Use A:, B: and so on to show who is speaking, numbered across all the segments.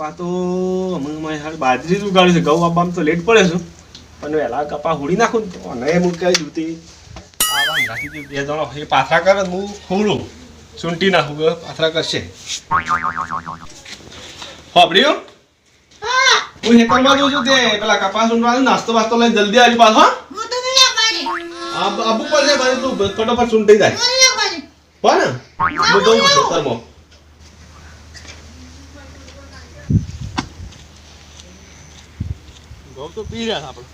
A: કપા તો હાલ બાજરી જ ઉગાડ્યું છે. ઘઉં આપવામાં તો લેટ પડે છે. પણ વહેલા કપા હુડી નાખું ને તો નહીં હું કઈ જૂતી આવા હંગાથી બે જણો એ પાથરા કરે હું હુડું સૂંટી નાખું પાથરા કરશે. હોબડ્યું હું. હેતરમાં જોઉં છું તે. પેલા કપાસ ઊંડવાનું નાસ્તો બાસ્તો લઈને જલ્દી આવી પાછો આબુ ભાઈ તું ફટાફટ સૂંટી જાય. પણ હું જઉં છું ખેતરમાં તો પી રહ્યા આપણે.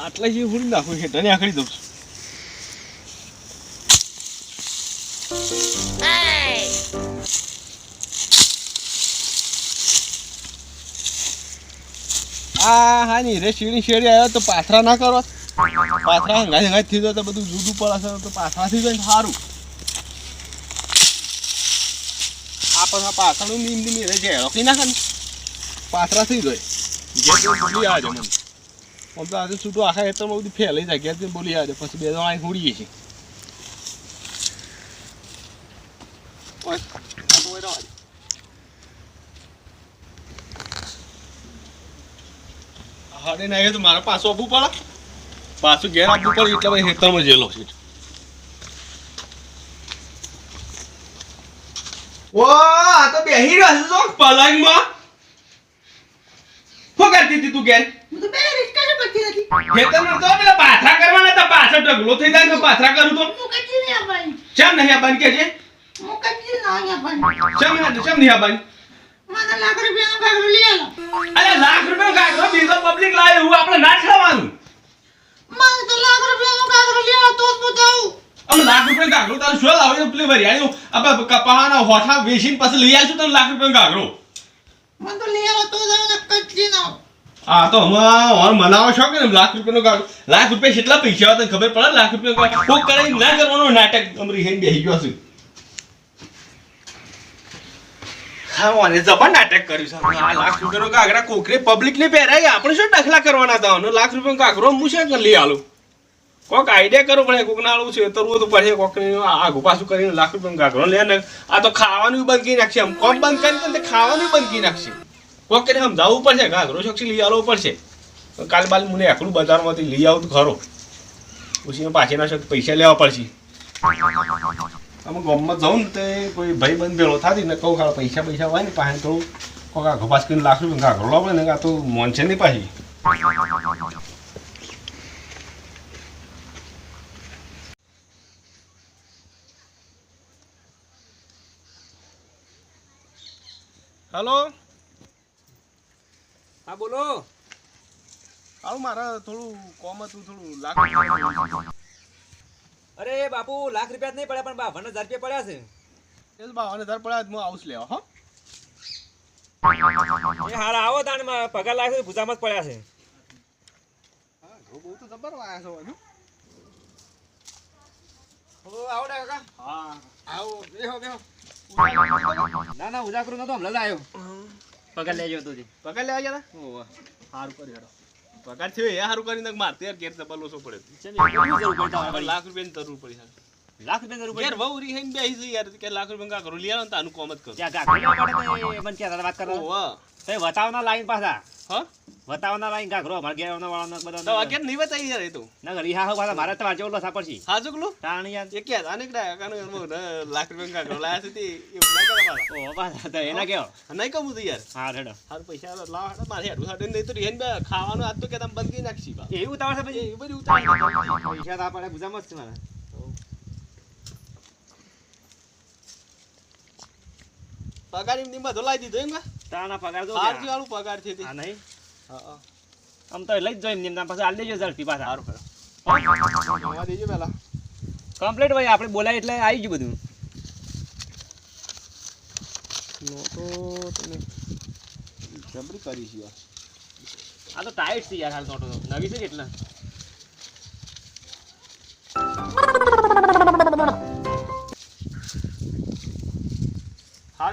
A: આટલા જે હુડી નાખું તને આખડી દઉં છું. હા ની રે શીડી શેડી તો પાથરા ના કરો. પાથરા હંગાઈ હંગાઈ થઈ જાય તો બધું જુદું પડે તો પાથરા થઈ જાય સારું. આ પાછા પાથરાનું નીમ નીમ રે છે રોકી નાખે ને. પાથરા થઈ જાય. જે બોલી આવે મને. આમ તો આજે છૂટું આખા હેતરમાં બધું ફેલાઈ જાય, ઘેર બોલી આવજો. પછી બે જણા અહીં હુડીએ છીએ. હાડે ના તો મારા પાછું આપવું પડે. પાછું ઘેર આપવું પડે, એટલે ભાઈ હેતરમાં જેલો છે. ઓ આ તો બેહી રહ્યો છે પલંગમાં શું કરતી હતી તું ઘેર
B: હું તો પહેલા રિક્ષા જ કરતી હતી.
A: ખેતરમાં તો પેલા પાથરા કરવાના હતા પાછળ ઢગલો થઈ જાય તો પાથરા કરું તો
B: હું કદી નહીં આવવાની.
A: ચમ નહીં આ કે છે
B: હું કદી નહીં આવવાની.
A: ચમ નહીં ચમ નહીં આ
B: મને લાખ રૂપિયાનો ઘાઘરો લઈ આલો.
A: અરે લાખ રૂપિયા કાઢો શું ભરી વરિયાળી આપણે કપાના હોઠા વેચીને પછી લઈ આવીશું તને લાખ રૂપિયા ગાગરો
B: મને તો લઈ આલો તો જ આવું ને
A: આ તો હમણાં મનાવો છો કે લાખ રૂપિયાનો ગાગરો લાખ રૂપિયા કેટલા પૈસા આવે તને ખબર પડે? લાખ રૂપિયા કોક કરે ના કરવાનો નાટક અમરી હેન બેહી ગયો છું હા મને જબર નાટક કર્યું છે. આ લાખ રૂપિયાનો ગાગરા કોકરે પબ્લિક ને પહેરાય. આપણે શું દાખલા કરવાના હતા? લાખ રૂપિયાનો ગાગરો હું છે લઈ આલું. કોક આઈડિયા કરવો પડે, કોક નાળું છે, તરવું તો પડે, કોક આગુ પાછું કરીને લાખ રૂપિયા ઘાઘરો લે ને આ તો ખાવાનું બંધ કરી નાખશે આમ કોમ બંધ કરી તે ખાવાનું બંધ કરી નાખશે. કોક કરીને સમજાવવું પડશે ઘાઘરો શોક્ષી લઈ આવવો પડશે. તો કાલ બાલ મને એકલું બજારમાંથી લઈ આવું તો ખરો. પછી પાછી ના શક પૈસા લેવા પડશે. અમે ગામમાં જાઉં ને તે કોઈ ભાઈ બંધ ભેળો થાતી ને કહું ખાલી પૈસા પૈસા હોય ને પાસે તો કોક આગો પાસ કરીને લાખ રૂપિયા ઘાઘરો લાવે ને, આ તો મોન છે નહીં પાછી. હલો?
C: હા બોલો.
A: હાલું મારે થોડું કોમ હતું થોડું લાખ
C: અરે બાપુ લાખ રૂપિયા નહીં પડ્યા પણ બાવન હજાર રૂપિયા પડ્યા છે.
A: એ જ બાવન હજાર પડ્યા હું આવું લેવા હો.
C: એ હારા આવો તાણમાં પગાર લાગે છે ભૂસામાં જ પડ્યા છે.
A: બહુ તો જબર વાયા છો હજુ.
C: આવો ડા કાકા
A: હા
C: આવો બેહો બેહો. ના ના ઉજાગરો નતો હમણાં જ આવ્યો પગાર લેજો તો.
A: પકડ લેવા ગયા હતા સારું કરી હેડો. પગાર થયો એ સારું કરીને મારતી યાર ઘેર ડબલ ઓછો પડે. લાખ રૂપિયાની જરૂર પડી છે
C: લાખ રૂપિયા કરું
A: યાર વહુ રી હઈને બેસી છે યાર કે લાખ રૂપિયા કા કરું. લઈ આવો તાનું કોમ જ કરું.
C: ત્યાં એ મને ક્યાં વાત કરો
A: ઓવા
C: તો વતાવના લાઈન પાછા.
A: હા?
C: વતાવના લાઈન ગાગરો અમારે ઘેર બધા
A: તો વાગ્યા નહીં બતાવી યાર એ તો?
C: ના ઘરી હા પાછા મારા તો વાંચો ઓલો સાપડશી
A: હા ચુકલું
C: તાણ યાર
A: એ કે આને કડા કાનો લાખ રૂપિયા કા લાયા છે તે એવું ના કરે મારા
C: ઓ પાછા તો એના કેવો?
A: નહીં કમું તો યાર.
C: હા રેડો.
A: હાર પૈસા લાવ હાડો મારે હેડું હાડે નહીં તો રેન બે ખાવાનું આજ તો કે તમે બંધ કરી નાખશી બા.
C: એવું તમારે
A: એ
C: પછી?
A: બધું ઉતારી
C: પૈસા તો આપણે જ છે મારા.
A: પગાર એમની માં ધોલાઈ દીધો એમ
C: તાના પગાર તો
A: હાર વાળું પગાર છે તે.
C: હા નહીં?
A: હા
C: આમ તો લઈ જ જોઈ એમને પછી આલ દેજો ઝડપી પાછા.
A: હારું ખરો જવા દેજો પેલા
C: કમ્પ્લીટ ભાઈ આપણે બોલાય એટલે આવી ગયું બધું.
A: નોટો તમે જબરી કરી છે યાર.
C: આ તો ટાઈટ છે યાર હાલ નોટો તો. નવી છે ને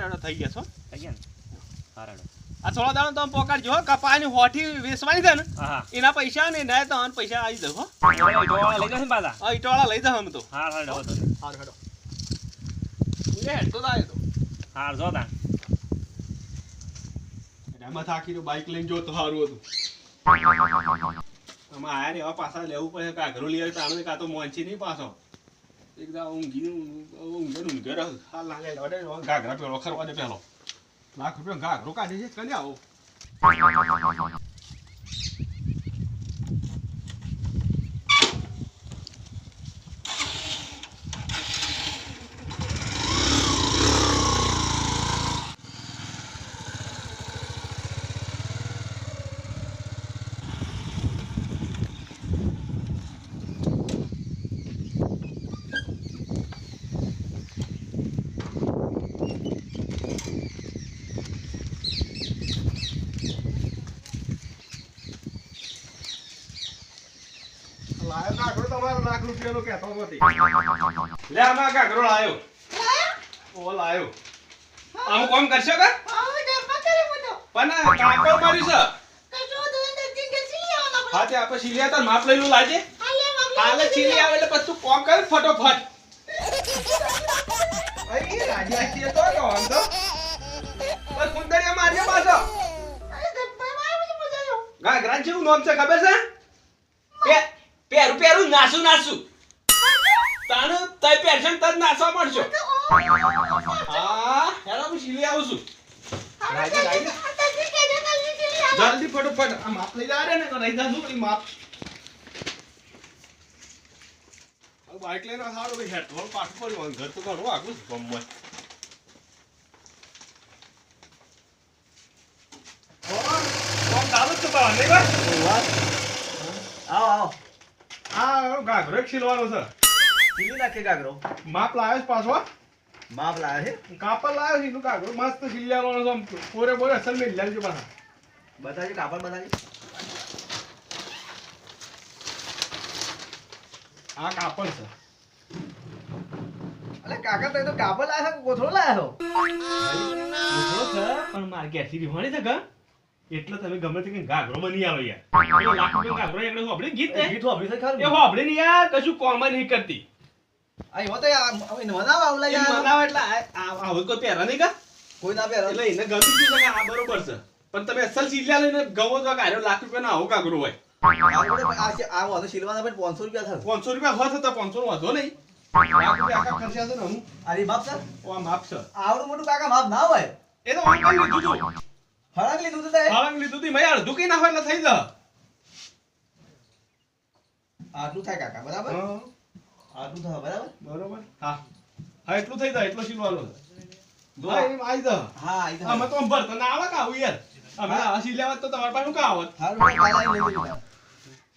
C: એટલે
A: થઈ ગયા છો?
C: થઈ ગયા ને? હા
A: આ થોડા દાડો તમે પોકાડજો કપાની હોઠી વેચવાની છે ને એના પૈસા ને એના તમને પૈસા આવી જશો હો.
C: લઈ જશે ને પાછા?
A: આ ઈંટવાળા લઈ જશે તો.
C: હા હા હેડો તો
A: હાર હેડો લે હેડતો થાય તો.
C: હા જો તાન
A: એમાં થાકી બાઇક લઈને જો તો સારું હતું. આમાં આયા ને એવા પાછા લેવું પડે કાઘરું લઈ આવે તાણે કાં તો મોંચી નહીં પાછો. એકદમ ઊંઘી ઊંઘે ને ઊંઘે હાલ લાગે લડે ઘાઘરા પેલો, ખરવા દે પેલો. લાખ રૂપિયા ઘાઘરો કાઢે છે કને આવો લાયો ઘાઘરો તમારો લાખ રૂપિયાનો કહેતો નથી. લે આમાં કાકરો લાયો. ઓ લાયો. આમ કોમ કરશો કે?
B: આવો
A: પણ કાપડ માર્યું છે.
B: તો
A: હા તે આપણે સિલિયા તાર માપ લઈ લો લાજે.
B: હાલે
A: સીલી ચીલી આવે. એટલે પછી તું કોમ કર ફટોફટ. અઈ રાજા છીએ તો તો વાંધો. બસ કુંદરિયા મારજે પાછો.
B: અરે
A: ઘાઘરા જેવું નામ છે ખબર છે? પેરું પેરું નાસું નાસું. તાનું તય પેરશન તજ નાસવા મળશો. હા હેલો હું શીલી આવું છું. જલ્દી ફટોફટ આ માપ લઈ જા રે ને તો રહી જાશું પછી માપ? બાઇક લઈને સારું ભાઈ હેડ થોડું પાછું પડ્યું ઘર તો ઘણું આગું જ તમારે,
D: આવો આવો.
A: આ ઘાઘરો એક છીલવાનો છે.
D: ટીવી નાખે ગાગરો?
A: માપ લાવ્યો છે પાછો
D: માપ લાવ્યો છે?
A: કાપડ લાવ્યો છે એનું ઘાઘરો મસ્ત છીલિયાનો છે આમ. પોરે પોરે અસલ મેં લેજો પાછા.
D: બતાવજો કાપડ બતાવજો.
A: આ કાપડ છે.
D: અલે કાકા તો કાપડ લાવ્યો છે કોથળો લાવ્યો
A: છે? પણ મારે ઘેરથી રીહોણી છે કે? એટલે તમે ગમે તે ઘાઘરો બની આવો યાર. લાખ રૂપિયા ઘાઘરો હોભળી? ગીત ને
D: ગીત આપણે ખરું
A: એ આપણે નહીં યાર કશું કોમ નહીં કરતી.
D: આ એમાં તો હવે મનાવ આવલા યાર
A: મનાવ એટલે આ- આ- કોઈ પહેરા નહીં કા?
D: કોઈ ના પહેરા.
A: એટલે એને ગમી ગયું કે આ બરોબર છે. પણ તમે અસલ ચીલિયા લઈને ગવો તો ગાડ્યો લાખ રૂપિયાનો આવો ઘાઘરો હોય.
D: આ જોડે આ છે- આ વાંધો શીલવાના પણ 500 રૂપિયા થાય.
A: પાંચસો રૂપિયા હોત તો પાંચસો નો વાંધો નહીં. રૂપિયા આખા ખર્ચા છે ને હું
D: સર.
A: ઓ માપ
D: આવડું મોટું કાકા માપ ના હોય.
A: એ તો ઓન કરી લીધું તું
D: હળંગ લીધું તો
A: હળંગ લીધું તું મયાળ. દુખી ના હોય એટલે થઈ જા.
D: આટલું થાય કાકા બરાબર? આટલું થાય બરાબર?
A: બરાબર. હા. હા એટલું થઈ જાય એટલો શીલવાનો
D: જો.
A: એમ આઈ જા.
D: હા આ
A: અમે તો આમ ભરતા ના આવે કાવું યાર? અમે આ શીલ્યાવત તો તમારી પાસે કા આવત?
D: હારું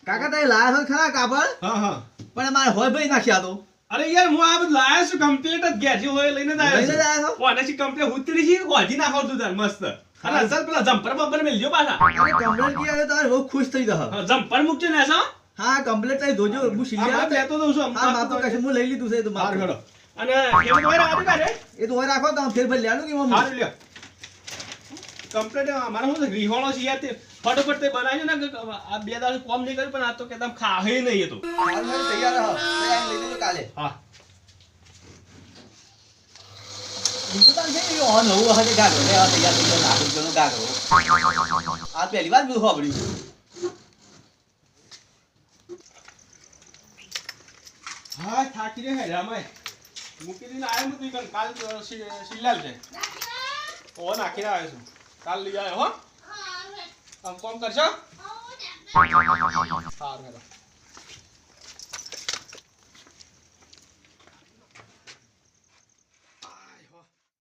D: કાકા તમે લાયા છો ખરા કાપડ?
A: હા હા.
D: પણ મારે હોય ભાઈ નાખ્યા તો.
A: અરે યાર હું આ બધું લાયા છું કમ્પ્લીટ જ ઘેરથી હોય લઈને જ
D: જ
A: આવ્યો
D: છો?
A: છું કમ્પ્લીટ ઉતરી છે હોજી નાખો તું તાર મસ્ત. અને અસલ પેલા જમ્પર બમ્પર મેલજો પાછા.
D: અરે કમ્પ્લેટ કી આવે તો તારે બહુ ખુશ થઈ દહ
A: હા, જમ્પર મૂકજો ને એસા
D: હા કમ્પ્લેટ થઈ જોજો હું સિલિયા
A: લેતો દઉં છું
D: હા માપ તો કશું હું લઈ લીધું છે તો
A: માર ઘડો અને એવું તમારે રાખો કાઢે
D: એ તો રાખો તો ફેર ફેર લેવાનું કે એમાં
A: હારું લ્યો. કમ્પ્લેટ અમારે શું છે છે યાર તે ફટોફટ તે બનાવ્યો ને આ બે દાડે કોમ નહીં કર્યું પણ આ તો કે તમે ખાહે નહીં એ તો.
D: તૈયાર તૈયાર લઈ લેજો કાલે.
A: હા
D: હિન્દુસ્તાન છે એ ઓન હોવું હશે ગાગરો લે આ તૈયાર થઈ ગયો લાખ રૂપિયાનો ગાગરો આ પહેલી વાર બધું સાંભળ્યું
A: હા થાકી રે મેં મૂકી દઈને આવ્યો નથી કણ કાલ સિલ્લાલ છે ઓ નાખીને આવ્યો છું કાલ લઈ આવ્યો હો આમ કોમ કરશો સારું હેડો.